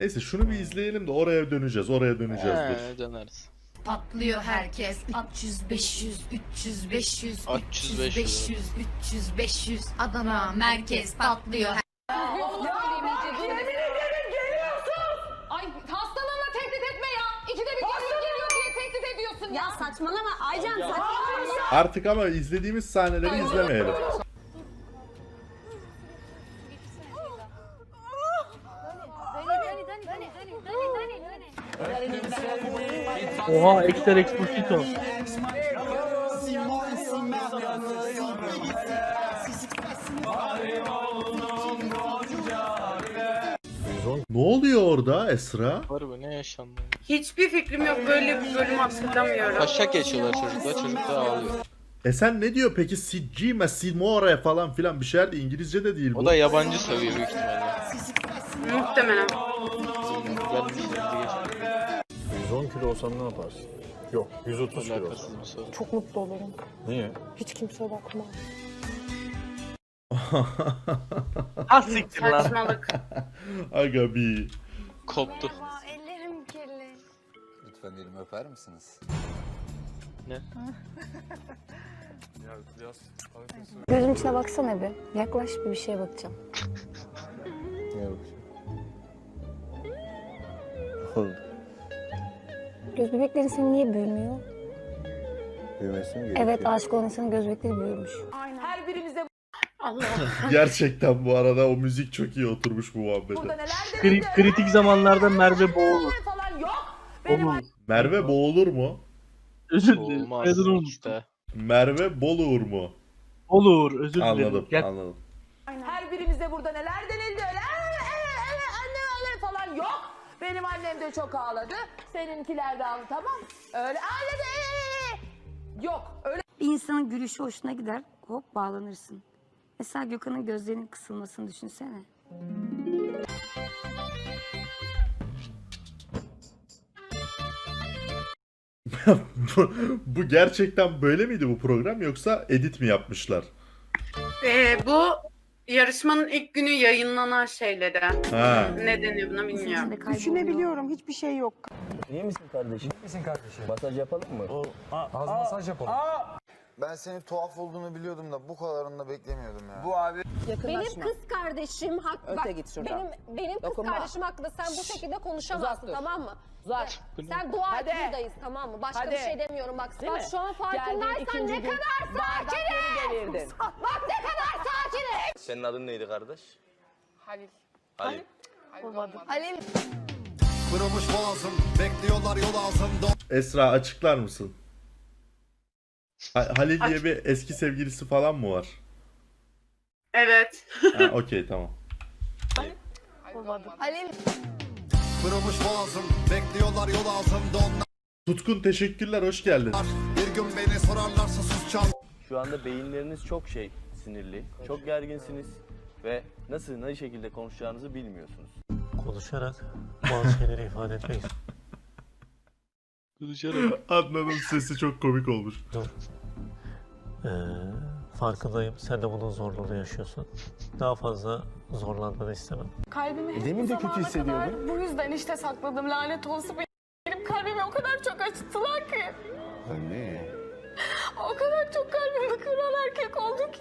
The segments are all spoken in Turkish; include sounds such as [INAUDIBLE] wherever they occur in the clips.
Neyse şunu bir izleyelim de oraya döneceğiz. Oraya döneceğiz dur. He, döneriz. Patlıyor herkes 300 500 300 500 300, 300 500 300 500 Adana merkez patlıyor Ay hastalığına tehdit etme ya. İkide bir geliyor geliyor diye tehdit ediyorsun ya. Ya saçmalama Aycan saçmalama. Artık ama izlediğimiz sahneleri izlemeyelim. Oha Exter Explicito. Ne oluyor orada Esra? Var mı ne yaşandı? Hiçbir fikrim yok. Böyle bir bölüm hatırlamıyorum. Taşak geçiyorlar çocuklar. Çocuklar ağlıyor. E sen ne diyor peki? Sicime, Simore falan filan bir şeyler de İngilizce de değil bu. O da yabancı sövüyor büyük ihtimalle. Muhtemelen. Geçti. 110 kilo olsam ne yaparsın? Yok 130 kilo. Soru. Çok mutlu olurum. Niye? Hiç kimseye bakmam. Ha [LAUGHS] siktir lan. Saçmalık. [LAUGHS] Aga bir. Koptu. Ellerim kirli. Lütfen elimi öper misiniz? [LAUGHS] Gözüm içine baksana bir. Yaklaş bir bir şeye bakacağım. Neye bakacağım? Göz bebeklerin senin niye büyümüyor? Büyümesi mi gerekiyor? Evet aşık olan insanın göz bebekleri büyümüş. Her birimize [LAUGHS] Allah. [LAUGHS] Gerçekten bu arada o müzik çok iyi oturmuş bu muhabbete. burada neler Kri- kritik zamanlarda Merve boğulur. falan yok. Benim Olur. Merve boğulur mu? Özür dilerim. Olmaz. Neden olmuş? işte. Merve Boluğur mu? Olur. Özür dilerim. Anladım, Gel. anladım. her birimize burada neler denildi Benim annem de çok ağladı. Seninkiler de ağladı tamam. Öyle ağladı. Yok öyle Bir insanın gülüşü hoşuna gider. Hop bağlanırsın. Mesela Gökhan'ın gözlerinin kısılmasını düşünsene. [LAUGHS] bu, bu gerçekten böyle miydi bu program yoksa edit mi yapmışlar? Ee, bu yarışmanın ilk günü yayınlanan şeyleri. Ha. Ne deniyor buna bilmiyorum. Düşünebiliyorum hiçbir şey yok. İyi misin kardeşim? İyi misin kardeşim? Masaj yapalım mı? Az masaj yapalım. Ben senin tuhaf olduğunu biliyordum da bu kadarını da beklemiyordum ya. Bu abi Benim kız kardeşim hak bak, git şuradan. benim benim kız Dokunma. kardeşim hakkında sen bu şekilde konuşamazsın dur. tamam mı? Uzak. Sen dua et Hadi. buradayız tamam mı? Başka Hadi. bir şey demiyorum bak. Değil bak mi? şu an farkındaysan ne kadar devirdin. Bak ne kadar sakinim. Senin adın neydi kardeş? Halil. Halil. Halil kırılmış boğazım bekliyorlar yol ağzımda. Esra açıklar mısın? Ha- Halil diye bir eski sevgilisi falan mı var? Evet. Ha, okey tamam. Halil Kırılmış boğazım bekliyorlar yol ağzımda onlar. Tutkun teşekkürler hoş geldin. Bir gün beni sorarlarsa sus çal. Şu anda beyinleriniz çok şey sinirli. Çok gerginsiniz. Ve nasıl ne şekilde konuşacağınızı bilmiyorsunuz. Konuşarak bazı şeyleri ifade etmek Konuşarak. [LAUGHS] Adnan'ın sesi çok komik olmuş. Ee, farkındayım. Sen de bunun zorluğunu yaşıyorsun. Daha fazla zorlanmanı istemem. Kalbimi Demin de kötü hissediyordun. bu yüzden işte sakladım lanet olsun benim kalbimi o kadar çok acıttılar ki. Anne. O kadar çok kalbimi kıran erkek oldu ki.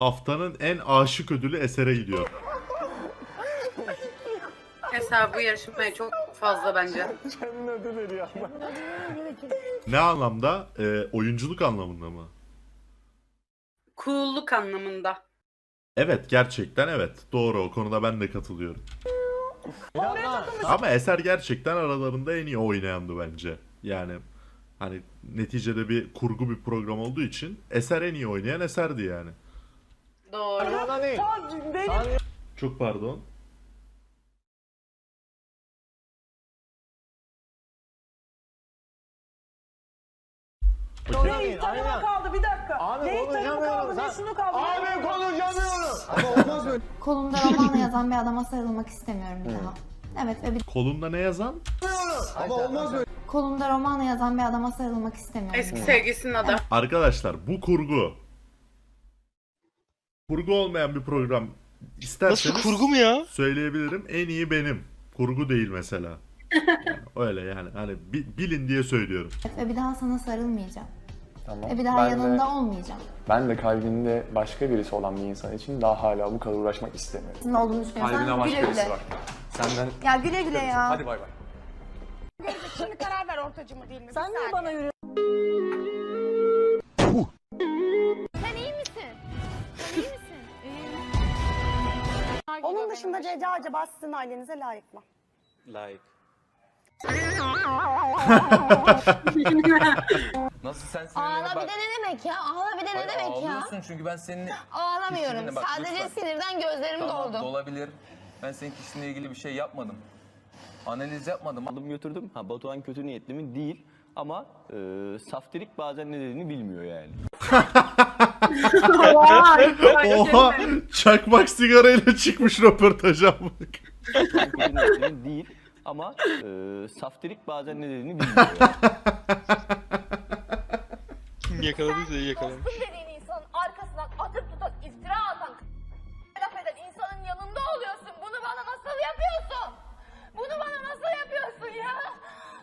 Haftanın en aşık ödülü Eser'e gidiyor. Mesela bu yarışmaya çok fazla bence. Ne anlamda? Ee, oyunculuk anlamında mı? Cool'luk anlamında. Evet gerçekten evet. Doğru o konuda ben de katılıyorum. Ama Eser gerçekten aralarında en iyi oynayandı bence. Yani hani neticede bir kurgu bir program olduğu için Eser en iyi oynayan Eser'di yani. Doğru. Çok pardon. Ne tadına kaldı bir dakika. Abi, ne tadına kaldı ne şunu kaldı. Abi konuşamıyorum. Kolumda romanla yazan bir adama sarılmak istemiyorum bir daha. Evet ve bir Kolunda ne yazan? Ama olmaz böyle. kolumda romanla yazan bir adama sarılmak istemiyorum. Eski sevgilisinin adı. Arkadaşlar bu kurgu. Kurgu olmayan bir program isterseniz Nasıl kurgu mu ya? söyleyebilirim. En iyi benim. Kurgu değil mesela. Öyle yani. Hani bi- bilin diye söylüyorum. Ve bir daha sana sarılmayacağım. Tamam. Ve bir daha ben yanında de, olmayacağım. ben de kalbinde başka birisi olan bir insan için daha hala bu kadar uğraşmak istemiyorum. Senin olduğunu düşünüyorsan Kalbine başka güle birisi güle. var. Senden Ya güle güle ya. Hadi bay bay. Şimdi karar ver ortacı mı değil mi? Sen niye bana yürü? Sen iyi misin? Sen iyi misin? Onun dışında Cece acaba sizin ailenize layık mı? Layık. Nasıl sen Ağla bir de ne demek ya? Ağla bir de ne demek ya? çünkü ben senin Ağlamıyorum. Bak, Sadece lütfen. sinirden gözlerim doldu. olabilir. Ben senin kişiliğinle ilgili bir şey yapmadım. Analiz yapmadım. Aldım götürdüm. Ha Batuhan kötü niyetli mi? Değil. Ama e, saftirik bazen ne dediğini bilmiyor yani. [LAUGHS] Oha! Çakmak sigarayla çıkmış röportaja bak. Batuhan kötü niyetli mi? Değil. Ama e, saftirik bazen ne dediğini bilmiyor yakaladıysa iyi yakalamış. dediğin insanın arkasından atıp tutan, iftira atan, laf eden insanın yanında oluyorsun. Bunu bana nasıl yapıyorsun? Bunu bana nasıl yapıyorsun ya?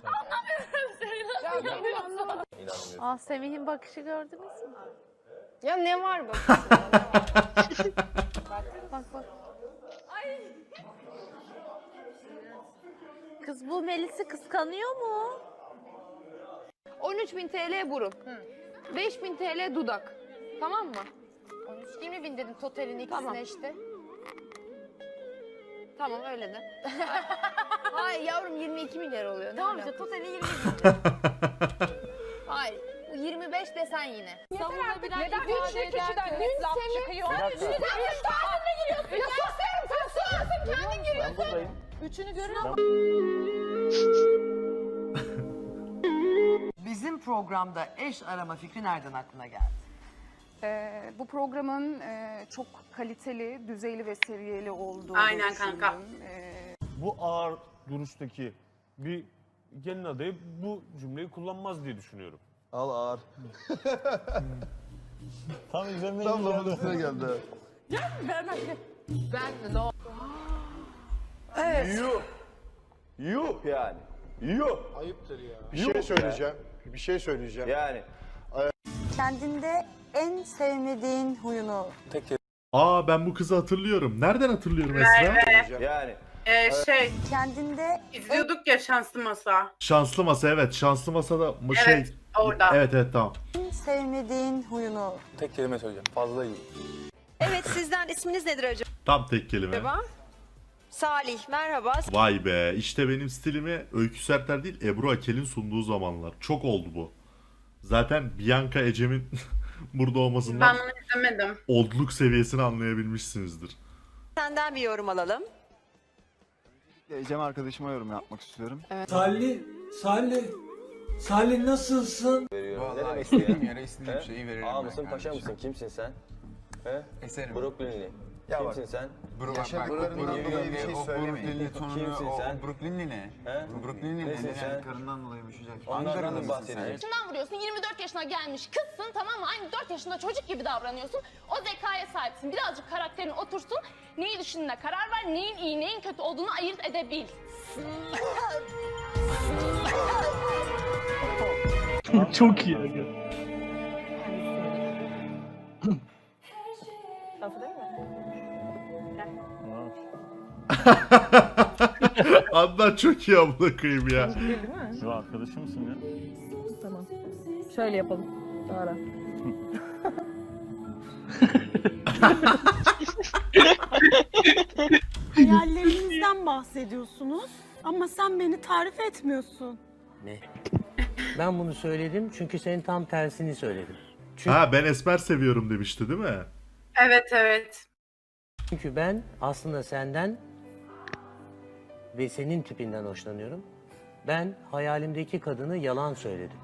Anlamıyorum seni nasıl yapıyorsun? Ah Semih'in bakışı gördünüz mü? Ya ne var bu? [LAUGHS] Bak bak. Kız bu Melis'i kıskanıyor mu? 13.000 TL burun. 5000 TL dudak. Tamam mı? 20 bin dedim totalin ikisine Tamam. işte. Tamam öyle de. Hayır yavrum 22 milyar oluyor. Tamam işte totali 20 bin. Hayır. bu 25 desen yine. Savunabilen ifade ederken laf çıkıyor. Sen kendine giriyorsun. Ya sus kendin giriyorsun. Ben buradayım. Üçünü görüyor [LAUGHS] Bizim programda eş arama fikri nereden aklına geldi? Ee, bu programın e, çok kaliteli, düzeyli ve seviyeli olduğu Aynen kanka. Bu ağır duruştaki bir gelin adayı bu cümleyi kullanmaz diye düşünüyorum. Al ağır. Tam üzerine Tam lafın üstüne geldi. [LAUGHS] Ben no. Yuh. Yuh yani. Yuh. Ayıptır ya. Bir şey söyleyeceğim. Bir şey söyleyeceğim. Yani. Kendinde en sevmediğin huyunu Aa ben bu kızı hatırlıyorum. Nereden hatırlıyorum Esra? Yani. Ee, şey kendinde izliyorduk ya şanslı masa. Şanslı masa evet. Şanslı masada mı şey? Evet, orada. Evet evet tamam. en sevmediğin huyunu Tek kelime söyleyeceğim. Fazla iyi. Evet sizden isminiz nedir acaba? Tam tek kelime. Salih merhaba. Vay be işte benim stilimi Öykü Serter değil Ebru Akel'in sunduğu zamanlar. Çok oldu bu. Zaten Bianca Ecem'in [LAUGHS] burada olmasından Ben bunu izlemedim. oldluk seviyesini anlayabilmişsinizdir. Senden bir yorum alalım. Ecem arkadaşıma yorum yapmak istiyorum. Salih, Salih, Salih nasılsın? Veriyorum. Ne demek istediğin? yere istediğim şeyi veririm Ağa ben mısın, paşa kardeşim. mısın? Kimsin sen? He? Eserim. Brooklynli. Ya bak, Kimsin sen? Yaşadıklarından Brooklyn- dolayı bir şey o söylemeyin. Kimsin sen? Brooklynli ne? He? Brooklynli Nesin ne? sen? Yani karından dolayı bir şey. Onlardan mı bahsediyorsun? Şundan vuruyorsun 24 yaşına gelmiş kızsın tamam mı? Aynı 4 yaşında çocuk gibi davranıyorsun. O zekaya sahipsin. Birazcık karakterin otursun. Neyi düşündüğüne karar ver. Neyin iyi neyin kötü olduğunu ayırt edebil. Çok iyi. [LAUGHS] Adnan çok iyi amına koyayım ya. Şu arkadaşı mısın ya? Şöyle yapalım. Ara. Hayallerinizden bahsediyorsunuz ama sen beni tarif etmiyorsun. Ben bunu söyledim çünkü senin tam tersini söyledim. Ha ben Esmer seviyorum demişti değil mi? Evet evet. Çünkü ben aslında senden ve senin tipinden hoşlanıyorum. Ben hayalimdeki kadını yalan söyledim.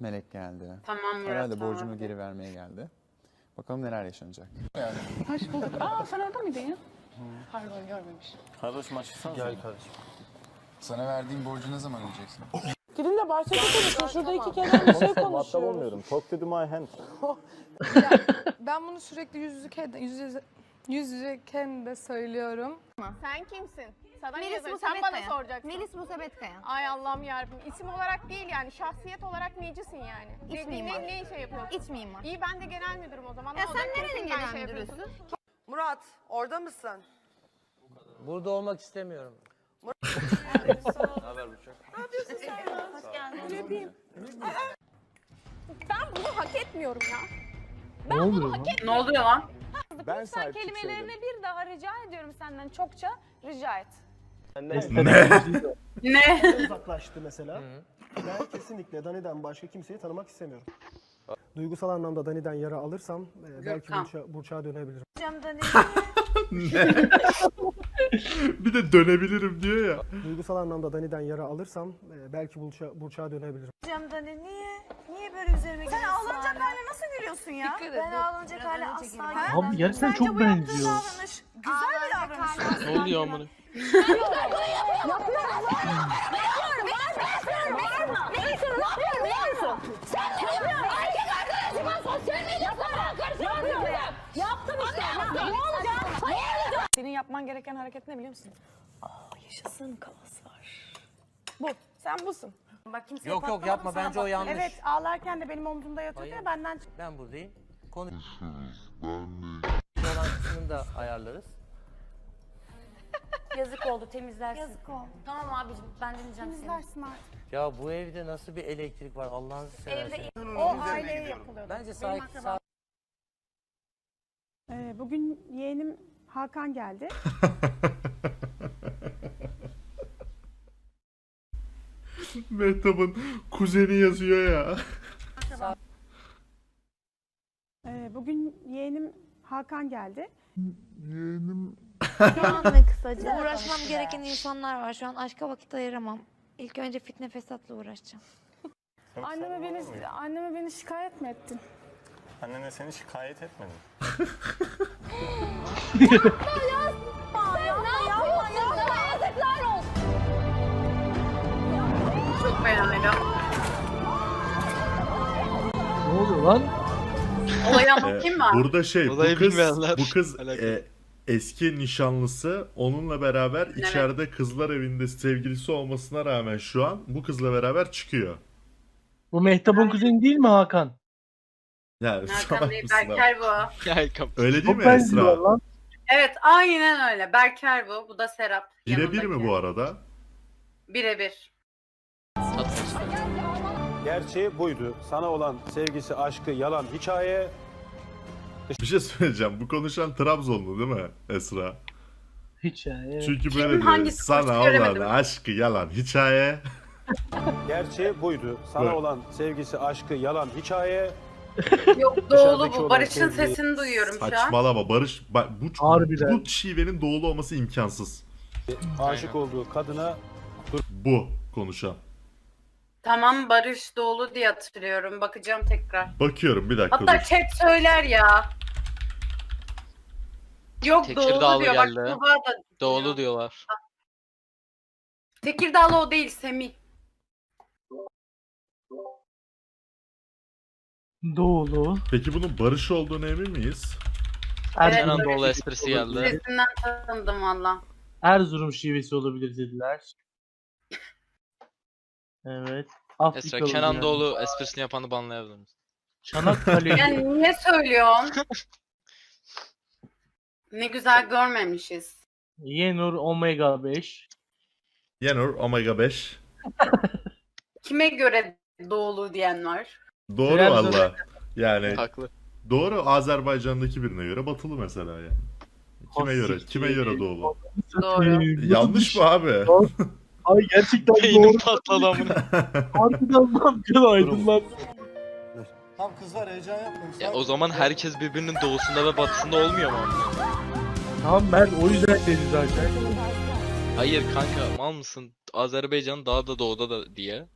Melek geldi. Tamam Murat. tamam. geri vermeye geldi. Bakalım neler yaşanacak. Hoş bulduk. Aa sen orada mıydın ya? Pardon görmemişim. Kardeşim açıksana. Gel kardeşim. Sana verdiğim borcu ne zaman ödeyeceksin? Gidin de bahçede konuşun. Şurada iki kere bir şey konuşuyoruz. Talk to my hand. [LAUGHS] Ben bunu sürekli yüz yüze yüz yüze Yüz yüzeyken de söylüyorum. Sen kimsin? Sana Melis Sen bana soracaksın. Melis Musabetkaya. Ay Allah'ım yarabbim. İsim olarak değil yani şahsiyet olarak necisin yani? İç ne, mimar. ne, ne şey yapıyorsun? İç mimar. İyi ben de genel müdürüm o zaman. Ya Ne olacak? sen nerenin Kimsin ben genel şey müdürüsün? yapıyorsun? Murat orada mısın? Burada olmak istemiyorum. Ne haber Burçak? Ben bunu hak etmiyorum ya. Ne oluyor lan? Ne oluyor lan? Ben sahip Kelimelerini bir daha rica ediyorum senden çokça rica et. Ne? Ne? uzaklaştı mesela. Ben kesinlikle Dani'den başka kimseyi tanımak istemiyorum. Duygusal anlamda Dani'den yara alırsam e, belki Gürkan. Burç'a, Burçak'a dönebilirim. [LAUGHS] ne? [LAUGHS] [LAUGHS] bir de dönebilirim diyor ya. Duygusal anlamda Dani'den yara alırsam e, belki Burç'a, Burçak'a dönebilirim. niye? Niye böyle üzerime Sen ağlanacak haline nasıl gülüyorsun ya? Ben ağlanacak hale asla gülmem. Abi gerçekten çok benziyor. Güzel bir davranış. Ne oluyor amına? Senin gereken hareket ne biliyor musun? Aa yaşasın kalas var. Bu. Sen busun. Bak kimseye Yok yok patlamadım, yapma sana bence o yanlış. Evet ağlarken de benim omzumda yatıyordu Hayır. ya benden çık. Ben buradayım. Konu olan kısmını da ayarlarız. [LAUGHS] Yazık oldu temizlersin. Yazık oldu. Tamam abicim ben dinleyeceğim seni. Temizlersin artık. Ya bu evde nasıl bir elektrik var Allah'ını seversen. O aileye yapılıyordu. Bence sahip, akrabam. sahip Ee, bugün yeğenim Hakan geldi. [LAUGHS] Mehtap'ın kuzeni yazıyor ya. Ee, bugün yeğenim Hakan geldi. Şu anda kısaca [LAUGHS] uğraşmam gereken insanlar var. Şu an aşka vakit ayıramam. İlk önce fitne fesatla uğraşacağım. Anneme beni anneme beni şikayet mi ettin? Annene seni şikayet etmedim. [LAUGHS] Çok beğenmedim. Ne oluyor lan? Olayı Ee, anlatayım mı? burada şey Olayı bu kız bilmeyenler bu kız alakalı. e, eski nişanlısı onunla beraber içeride kızlar evinde sevgilisi olmasına rağmen şu an bu kızla beraber çıkıyor. Bu Mehtap'ın kuzeni değil mi Hakan? Yani Hakan salak değil mısın abi? Berker bu. Öyle değil Çok mi benziyor Esra? lan. Evet aynen öyle. Berker bu. Bu da Serap. Birebir mi bu arada? Birebir. Gerçeği buydu. Sana olan sevgisi, aşkı, yalan, hikaye. Bir şey söyleyeceğim. Bu konuşan Trabzonlu değil mi Esra? Hiç yani. evet. Çünkü Kim, böyle diyor. hangisi Sana konuştu olan göremedim. aşkı yalan hikaye. Gerçeği buydu. Sana Evet. olan sevgisi, aşkı, yalan, hikaye. [LAUGHS] Yok Dışarıdaki doğulu bu. olan Barış'ın sesini duyuyorum şu an. Saçmalama Barış. Bak, bu, Harbiden. bu şivenin doğulu olması imkansız. Aşık olduğu kadına Bu konuşan. Tamam Barış Doğulu diye hatırlıyorum. Bakacağım tekrar. Bakıyorum bir dakika Hatta dur. chat söyler ya. Yok Tekirdağlı Doğulu diyor. Bak geldi. Tuğba da Doğulu diyorlar. Tekirdağlı o değil Semih. Doğulu. Peki bunun Barış olduğunu emin miyiz? Erzurum, Evet. Anadolu esprisi geldi. Sesinden tanıdım valla. Erzurum şivesi olabilir dediler. Evet. Esra Afrikalı Kenan yani. Doğulu esprisini yapanı banlayabilir misin? Çanakkale. Yani niye söylüyorsun? ne güzel görmemişiz. Yenur Omega 5. Yenur Omega 5. Kime göre Doğulu diyen var? Doğru Trabzon- valla. Yani [LAUGHS] Haklı. doğru Azerbaycan'daki birine göre batılı mesela yani. Kime göre? Kime göre doğulu? Doğru. Yanlış mı abi? Ay gerçekten Beynim doğru. patladı amına. [LAUGHS] Harbiden lan bir aydınlandı. Tam kızlar heyecan yapmayın. Ya o zaman herkes birbirinin doğusunda ve batısında olmuyor mu? Tamam ben o yüzden dedi zaten. Hayır kanka mal mısın? Azerbaycan daha da doğuda da diye.